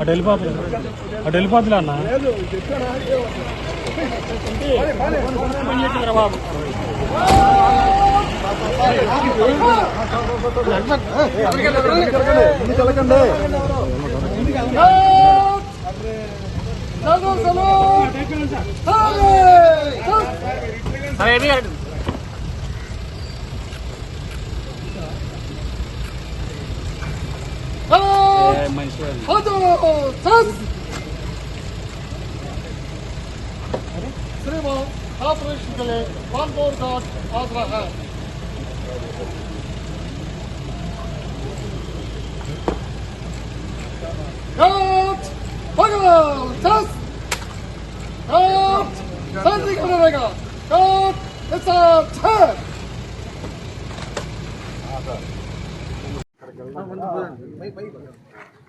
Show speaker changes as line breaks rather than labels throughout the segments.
అటు వెళ్ళిపోతుంది అటు వెళ్ళిపోతుంది అన్న? బాబు సరే might as well.
Hold on! Sus! श्रीमा ऑपरेशन के लिए कानपुर घाट आगरा है घाट भगवान सस घाट सर्दी का रहेगा घाट इस छह हाँ सर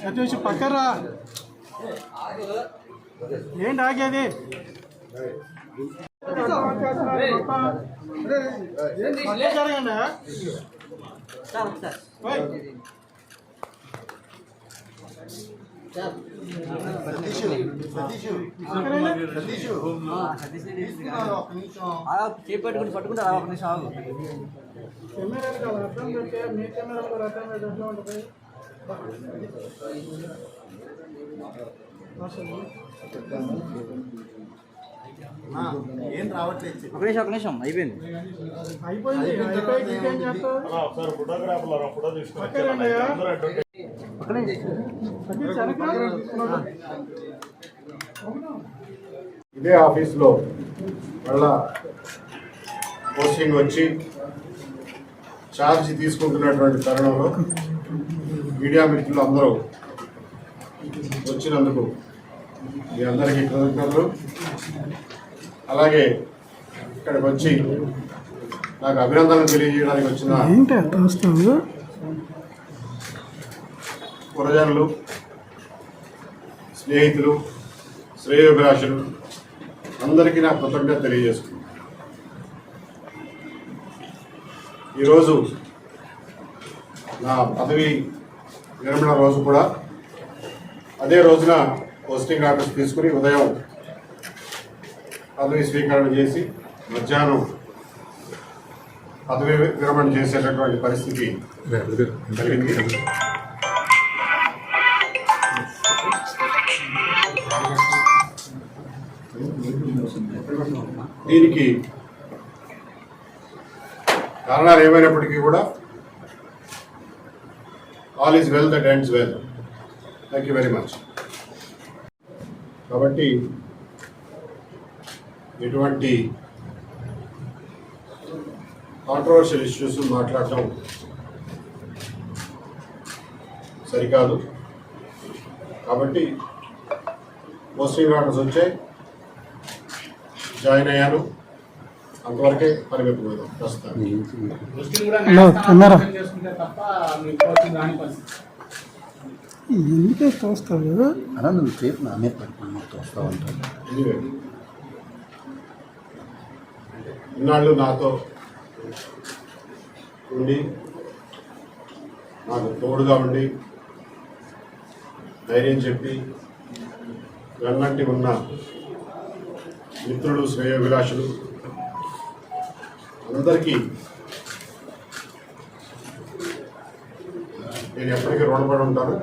సతీష్ పక్కరా. ఏంటి ఆగేది? జరగండి.
చేపట్టుకుని పట్టుకుంటే ఒక నిమిషం. ఆగు
ఏం రావట్లేదు
ఒక నిమిషం ఒక నిమిషం అయిపోయింది
అయిపోయింది
ఫోటోగ్రాఫర్లు ఫోటో
పక్కరండి
ఇదే ఆఫీస్లో మళ్ళా పోస్టింగ్ వచ్చి ఛార్జ్ తీసుకుంటున్నటువంటి తరుణంలో మీడియా మిత్రులు అందరూ వచ్చినందుకు మీ అందరికీ కృతజ్ఞతలు. అలాగే ఇక్కడికి వచ్చి నాకు అభినందనలు తెలియజేయడానికి వచ్చిన పురజనులు స్నేహితులు శ్రేయోభిలాషులు అందరికీ నా కృతజ్ఞత తెలియజేస్తున్నాను ఈరోజు నా పదవి విరమణ రోజు కూడా. అదే రోజున పోస్టింగ్ ఆర్డర్స్ తీసుకుని ఉదయం పదవి స్వీకరణ చేసి మధ్యాహ్నం పదవి విరమణ చేసేటటువంటి పరిస్థితి కలిగింది. దీనికి కారణాలు ఏమైనప్పటికీ కూడా all is well that ends well thank you very much కాబట్టి ఎటువంటి కాంట్రవర్షియల్ ఇష్యూస్ మాట్లాడటం సరికాదు. కాబట్టి పోస్టింగ్ ఆర్డర్స్ వచ్చాయి జాయిన్ అయ్యాను అంతవరకే
హలో కెమెరా ఎందుకే తోస్తావు?
అలా నువ్వు సేపు నా మీద పడుకున్నా
Anyway. ఇన్నాళ్ళు నాతో ఉండి నాకు తోడుగా ఉండి ధైర్యం చెప్పి వెన్నంటి ఉన్న మిత్రులు శ్రేయోభిలాషులు అందరికీ నేను ఎప్పటికీ రుణపడి ఉంటాను.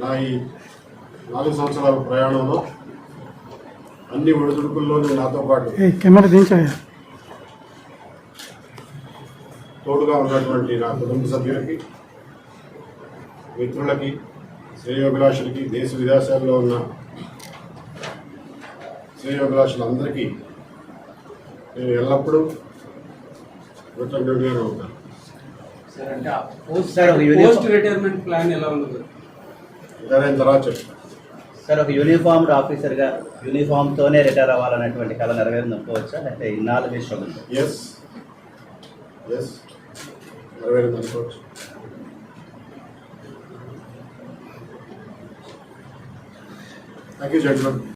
నా ఈ నాలుగు సంవత్సరాల ప్రయాణంలో అన్ని ఒడిదుడుకుల్లోనూ నాతో పాటు
కెమెరా దించాయా?
తోడుగా ఉన్నటువంటి నా కుటుంబ సభ్యులకి మిత్రులకి శ్రేయోభిలాషులకి దేశ విదేశాల్లో ఉన్న శ్రేయోభిలాషులందరికీ నేను ఎల్లప్పుడూ కృతజ్ఞుడిగానే ఉంటాను.
సార్ ఒక
పోస్ట్
యూనిఫామ్
రిటైర్మెంట్ ప్లాన్ ఎలా
తర్వాత చెప్తాను
సార్ ఒక యూనిఫామ్డ్ ఆఫీసర్గా యూనిఫామ్తోనే రిటైర్ అవ్వాలనేటువంటి కళ నెరవేరింది ఒప్పుకోవచ్చా అంటే ఇన్నాళ్ళు స్ట్రగుల్
ఎస్ ఎస్ నెరవేరింది అనుకోవచ్చు. Thank you judgement